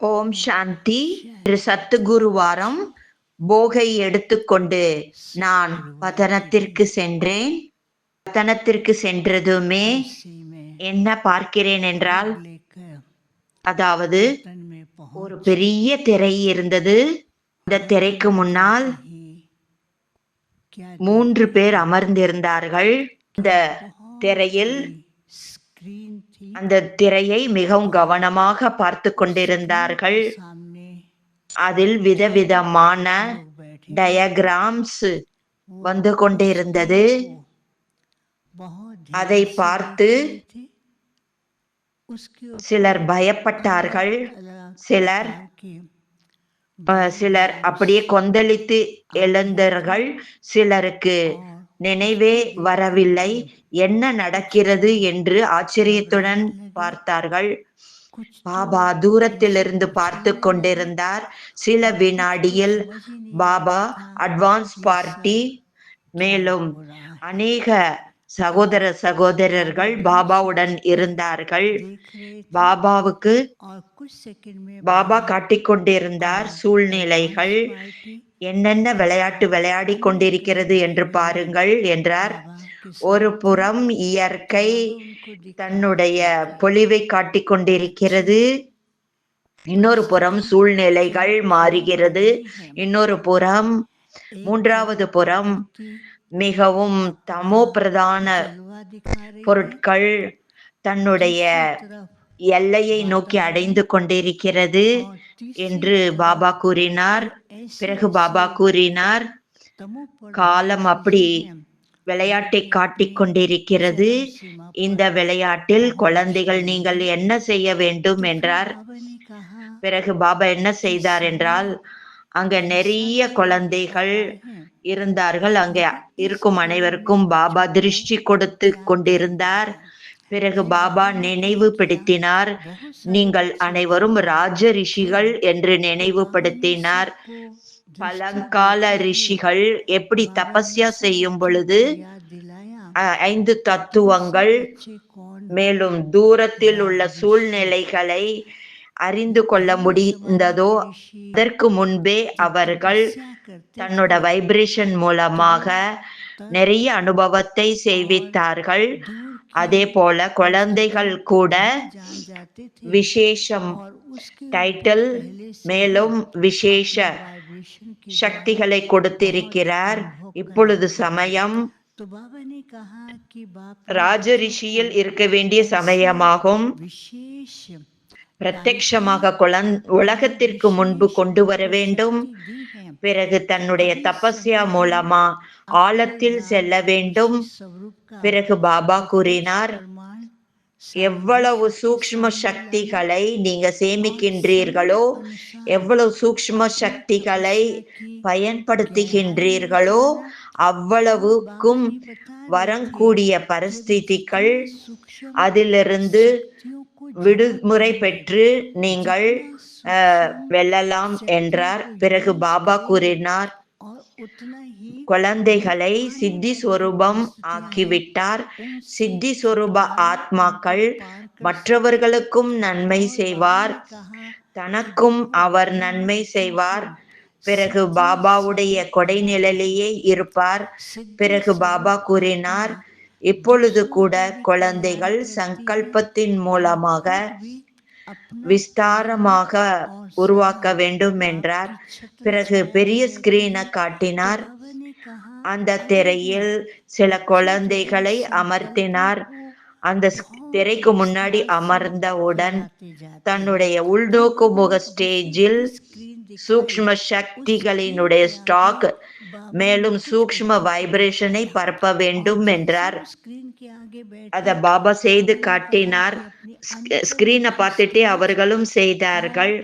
ஓம் சாந்தி. இன்று சத்துகுருவாரம் போகை எடுத்துக்கொண்டு நான் பதனத்திற்கு சென்றேன். பதனத்திற்கு சென்றதுமே என்ன பார்க்கிறேன் என்றால் அதாவது ஒரு பெரிய திரை இருந்தது. அந்த திரைக்கு முன்னால் மூன்று பேர் அமர்ந்திருந்தார்கள். இந்த திரையில் அந்த திரையை மிகவும் கவனமாக பார்த்து கொண்டிருந்தார்கள். அதில் விதவிதமான டயக்ராம்ஸ் வந்து கொண்டிருந்தது. அதை பார்த்து சிலர் பயப்பட்டார்கள். சிலர் சிலர் அப்படியே கொந்தளித்து எழுந்தார்கள். சிலருக்கு நினைவே வரவில்லை. என்ன நடக்கிறது என்று ஆச்சரியத்துடன் பார்த்தார்கள். பாபா தூரத்திலிருந்து பார்த்து கொண்டிருந்தார். சில வினாடியில் பாபா அட்வான்ஸ் பார்ட்டி மேலும் அநேக சகோதர சகோதரர்கள் பாபாவுடன் இருந்தார்கள். பாபாவுக்கு பாபா காட்டிக்கொண்டிருந்தார் சூழ்நிலைகள். என்னென்ன விளையாட்டு விளையாடி கொண்டிருக்கிறது என்று பாருங்கள் என்றார். ஒரு புறம் இயற்கை தன்னுடைய பொலிவை காட்டிக் கொண்டிருக்கிறது. இன்னொரு புறம் சூழ்நிலைகள் மாறுகிறது. இன்னொரு புறம் மூன்றாவது புறம் மிகவும் தமோ பிரதான பொருட்கள் தன்னுடைய எல்லையை நோக்கி அடைந்து கொண்டிருக்கிறது என்று பாபா கூறினார். பிறகு பாபா கூறினார் காலம் அப்படி விளையாட்டை காட்டிக்கொண்டிருக்கிறது இந்த விளையாட்டில் குழந்தைகள் நீங்கள் என்ன செய்ய வேண்டும்? என்றார். பிறகு பாபா என்ன செய்தார் என்றால் அங்க நிறைய குழந்தைகள் இருந்தார்கள். அங்கே இருக்கும் அனைவருக்கும் பாபா திருஷ்டி கொடுத்து கொண்டிருந்தார். பிறகு பாபா நினைவுபடுத்தினார். நீங்கள் அனைவரும் ராஜ ரிஷிகள் என்று நினைவுபடுத்தினார். பழங்கால ரிஷிகள் எப்படி தபஸ்யா செய்யும் பொழுது ஐந்து தத்துவங்கள் மேலும் தூரத்தில் உள்ள சூழ்நிலைகளை அறிந்து கொள்ள முடிந்ததோ அதற்கு முன்பே அவர்கள் தன்னோட வைப்ரேஷன் மூலமாக நிறைய அனுபவத்தை செய்வித்தார்கள். அதே போல குழந்தைகள் கூட விசேஷம் டைட்டில் மேலும் விசேஷ சக்திகளை கொடுத்திருக்கிறார். இப்பொழுது சமயம். ராஜரிஷியில் இருக்க வேண்டிய சமயமாகும். விசேஷம் பிரத்யமாக உலகத்திற்கு முன்பு கொண்டு வர வேண்டும். பிறகு தன்னுடைய தபஸ்யா மூலமா ஆழத்தில் செல்ல வேண்டும். பிறகு பாபா கூறினார் எவ்வளவு சூக்ம சக்திகளை நீங்க சேமிக்கின்றீர்களோ எவ்வளவு சூக்ம சக்திகளை பயன்படுத்துகின்றீர்களோ அவ்வளவுக்கும் வரக்கூடிய பரிஸ்திதிகள் அதிலிருந்து விடுமுறை பெற்று நீங்கள் வெல்லலாம் என்றார். பிறகு பாபா கூறினார் குழந்தைகளை சித்தி சொரூபம் ஆக்கிவிட்டார். சித்தி சொரூப ஆத்மாக்கள் மற்றவர்களுக்கும் நன்மை செய்வார். தனக்கும் அவர் நன்மை செய்வார். பிறகு பாபாவுடைய கொடை நிழலிலே இருப்பார். பிறகு பாபா கூறினார் இப்பொழுது கூட குழந்தைகள் சங்கல்பத்தின் மூலமாக விஸ்தாரமாக உருவாக்க வேண்டும் என்றார். பிறகு பெரிய ஸ்கிரீனை காட்டினார். அந்த திரையில் சில குழந்தைகளை அமர்த்தினார். அந்த திரைக்கு முன்னாடி அமர்ந்தவுடன் தன்னுடைய உள்நோக்கு முக ஸ்டேஜில் சூக்ம சக்திகளினுடைய ஸ்டாக் மேலும் சூக்ம வைப்ரேஷனை பரப்ப வேண்டும் என்றார். அத பாபா செய்து காட்டினார். ஸ்கிரீனை பார்த்துட்டே அவர்களும் செய்தார்கள்.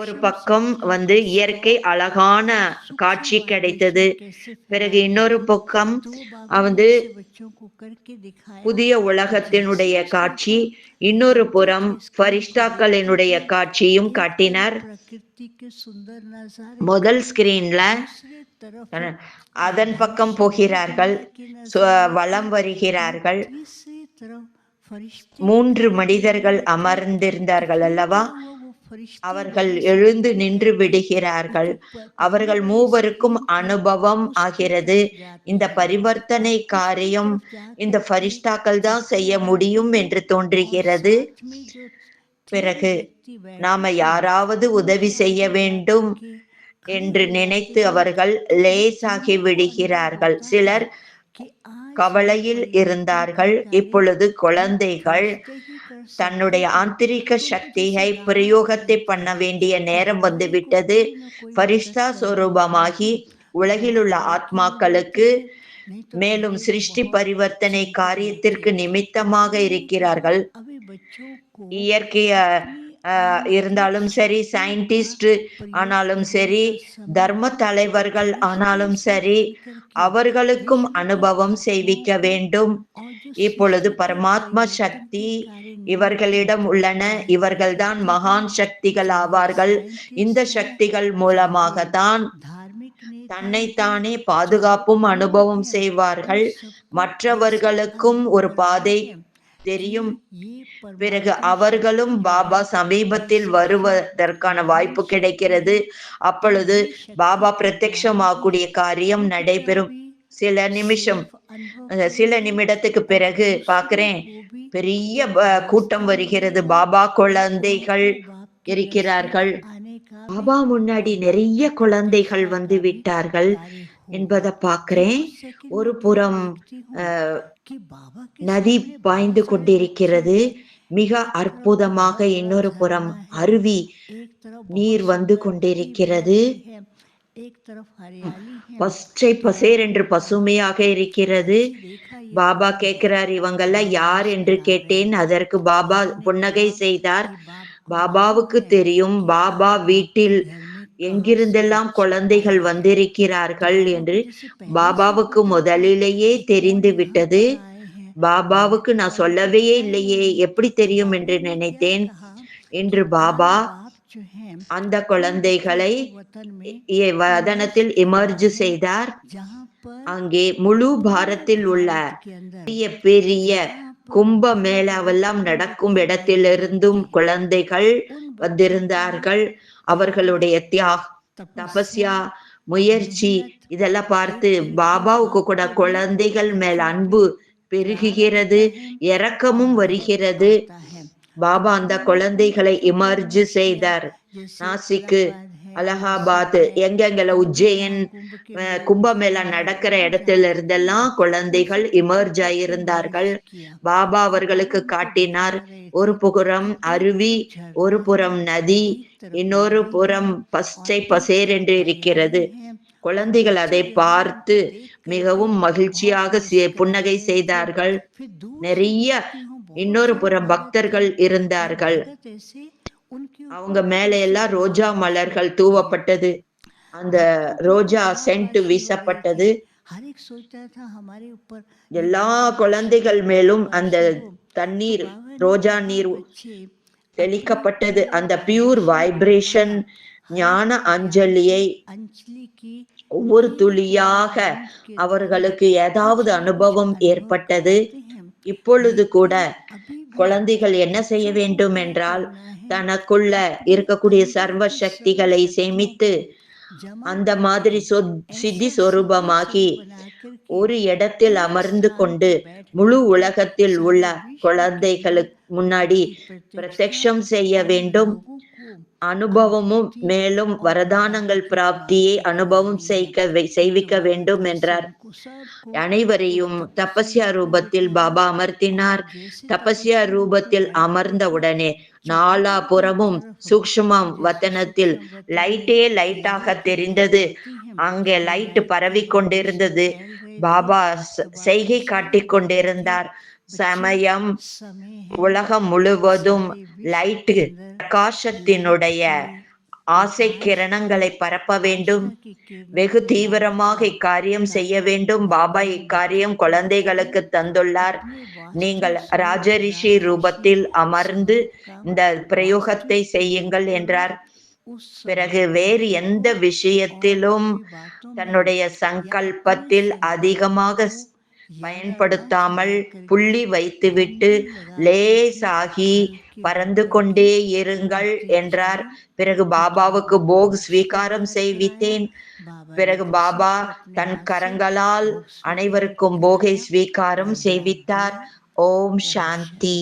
ஒரு பக்கம் வந்து இயற்கை அழகான காட்சி கிடைத்தது. பிறகு இன்னொரு பக்கம் வந்து புதிய உலகத்தினுடைய காட்சி. இன்னொரு புறம் ஃபரிஷ்தாக்களினுடைய காட்சியும் காட்டினார். முதல் ஸ்கிரீன்ல அதன் பக்கம் போகிறார்கள். வளம் வருகிறார்கள். மூன்று மனிதர்கள் அமர்ந்திருந்தார்கள் அல்லவா? அவர்கள் எழுந்து நின்று விடுகிறார்கள். அவர்கள் மூவருக்கும் அனுபவம் ஆகிறது. இந்த பரிவர்த்தனை காரியம் இந்த ஃபரிஷ்டாக்கள் தான் செய்ய முடியும் என்று தோன்றுகிறது. பிறகு நாம யாராவது உதவி செய்ய வேண்டும் என்று நினைத்து அவர்கள் லேசாகி விடுகிறார்கள். சிலர் கவலையில் இருந்தார்கள். இப்பொழுது குழந்தைகள் தன்னுடைய ஆந்தரிக சக்தியை பிரயோகத்தை பண்ண வேண்டிய நேரம் வந்துவிட்டது. பரிஷ்தா சொரூபமாகி உலகில் உள்ள ஆத்மாக்களுக்கு மேலும் சிருஷ்டி பரிவர்த்தனை காரியத்திற்கு நிமித்தமாக இருக்கிறார்கள். இயற்கைய இருந்தாலும் சரி சயின்டிஸ்ட் ஆனாலும் சரி தர்ம தலைவர்கள் ஆனாலும் சரி அவர்களுக்கும் அனுபவம் செய்விக்க வேண்டும். இப்பொழுது பரமாத்மா சக்தி இவர்களிடம் உள்ளன. இவர்கள்தான் மகான் சக்திகள் ஆவார்கள். இந்த சக்திகள் மூலமாக தான் தன்னைத்தானே பாதுகாப்பும் அனுபவம் செய்வார்கள். மற்றவர்களுக்கும் ஒரு பாதை தெரியும். பிறகு அவர்களும் பாபா சமீபத்தில் வருவதற்கான வாய்ப்பு கிடைக்கிறது. அப்பொழுது பாபா பிரத்யட்சமாகக்கூடிய காரியம் நடைபெறும். சில நிமிஷம் சில நிமிடத்துக்கு பிறகு பாக்குறேன் பெரிய கூட்டம் வருகிறது. பாபா குழந்தைகள் இருக்கிறார்கள். பாபா முன்னாடி நிறைய குழந்தைகள் வந்து விட்டார்கள். என்பதை பார்க்கிறேன். ஒரு புறம் நதி பாய்ந்து கொண்டிருக்கிறது. மிக அற்புதமாக இன்னொரு புறம் அருவி நீர் வந்து கொண்டிருக்கிறது. பச்சை பசேர் என்று பசுமையாக இருக்கிறது. பாபா கேட்கிறார் இவங்கெல்லாம் யார் என்று கேட்டேன். அதற்கு பாபா புன்னகை செய்தார். பாபாவுக்கு தெரியும் பாபா வீட்டில் எங்கிருந்தெல்லாம் குழந்தைகள் வந்திருக்கிறார்கள் என்று பாபாவுக்கு முதலிலேயே தெரிந்து விட்டது. பாபாவுக்கு நான் சொல்லவே இல்லையே எப்படி தெரியும் என்று நினைத்தேன். என்று பாபா அந்த குழந்தைகளை வதனத்தில் இமர்ஜ் செய்தார். அங்கே முழு பாரத்தில் உள்ள பெரிய பெரிய கும்ப மேளாவெல்லாம் நடக்கும் இடத்திலிருந்தும் குழந்தைகள் வந்திருந்தார்கள். அவர்களுடைய தியாக தபஸ்யா முயற்சி இதெல்லாம் பார்த்து பாபாவுக்கு கூட குழந்தைகள் மேல் அன்பு பெருகுகிறது இறக்கமும் வருகிறது. பாபா அந்த குழந்தைகளை இமர்ஜு செய்தார். நாசிக்கு அலகாபாத் எங்கெங்கெல்லாம் உஜ்ஜயன் கும்பமேளா நடக்கிற இடத்துல இருந்தெல்லாம் குழந்தைகள் இமர்ஜ் ஆயிருந்தார்கள். பாபா அவர்களுக்கு காட்டினார் ஒரு புறம் அருவி ஒரு புறம் நதி இன்னொரு புறம் பச்சை பசேரென்று இருக்கிறது. குழந்தைகள் அதை பார்த்து மிகவும் மகிழ்ச்சியாக புன்னகை செய்தார்கள். நிறைய இன்னொரு புறம் பக்தர்கள் இருந்தார்கள். அவங்க மேல எல்லாம் ரோஜா மலர்கள் தூவப்பட்டது. அந்த ரோஜா சென்ட் வீசப்பட்டது. எல்லா குழந்தைகள் மேலும் அந்த தண்ணீர் ரோஜா நீர் தெளிக்கப்பட்டது. அந்த பியூர் வைப்ரேஷன் ஞான அஞ்சலியை ஒவ்வொரு துளியாக அவர்களுக்கு ஏதாவது அனுபவம் ஏற்பட்டது. இப்பொழுது கூட குழந்தைகள் என்ன செய்ய வேண்டும் என்றால் தனக்குள்ள இருக்கக்கூடிய சர்வ சக்திகளை சேமித்து அந்த மாதிரி சித்தி சொரூபமாகி ஒரு இடத்தில் அமர்ந்து கொண்டு முழு உலகத்தில் உள்ள குழந்தைகளுக்கு முன்னாடி பிரத்யக்ஷம் செய்ய வேண்டும். அனுபவமும் மேலும் வரதானங்கள் பிராப்தியை அனுபவம் செய்க செய்விக்க வேண்டும் என்றார். அனைவரையும் தபஸ்யா ரூபத்தில் பாபா அமர்த்தினார். தபஸ்யா ரூபத்தில் அமர்ந்த உடனே நாலா புறமும் சூக்ஷ்மம் வத்தனத்தில் லைட்டே லைட்டாக தெரிந்தது. அங்கே லைட் பரவி கொண்டிருந்தது பாபா செய்கை காட்டிக் கொண்டிருந்தார் சமயம் உலகம் முழுவதும் லைட்டு பிரகாசத்தினுடைய ஆசை கிரணங்களை பரப்ப வேண்டும். வெகு தீவிரமாக இக்காரியம் செய்ய வேண்டும். பாபா இக்காரியம் குழந்தைகளுக்கு தந்துள்ளார். நீங்கள் ராஜரிஷி ரூபத்தில் அமர்ந்து இந்த பிரயோகத்தை செய்யுங்கள் என்றார். பிறகு வேறு எந்த விஷயத்திலும் தன்னுடைய சங்கல்பத்தில் அதிகமாக பயன்படுத்தாமல் புள்ளி வைத்துவிட்டு லேசாகி பறந்து கொண்டே இருங்கள் என்றார். பிறகு பாபாவுக்கு போக் ஸ்வீகாரம் செய்வித்தேன். பிறகு பாபா தன் கரங்களால் அனைவருக்கும் போகை ஸ்வீகாரம் செய்வித்தார். ஓம் சாந்தி.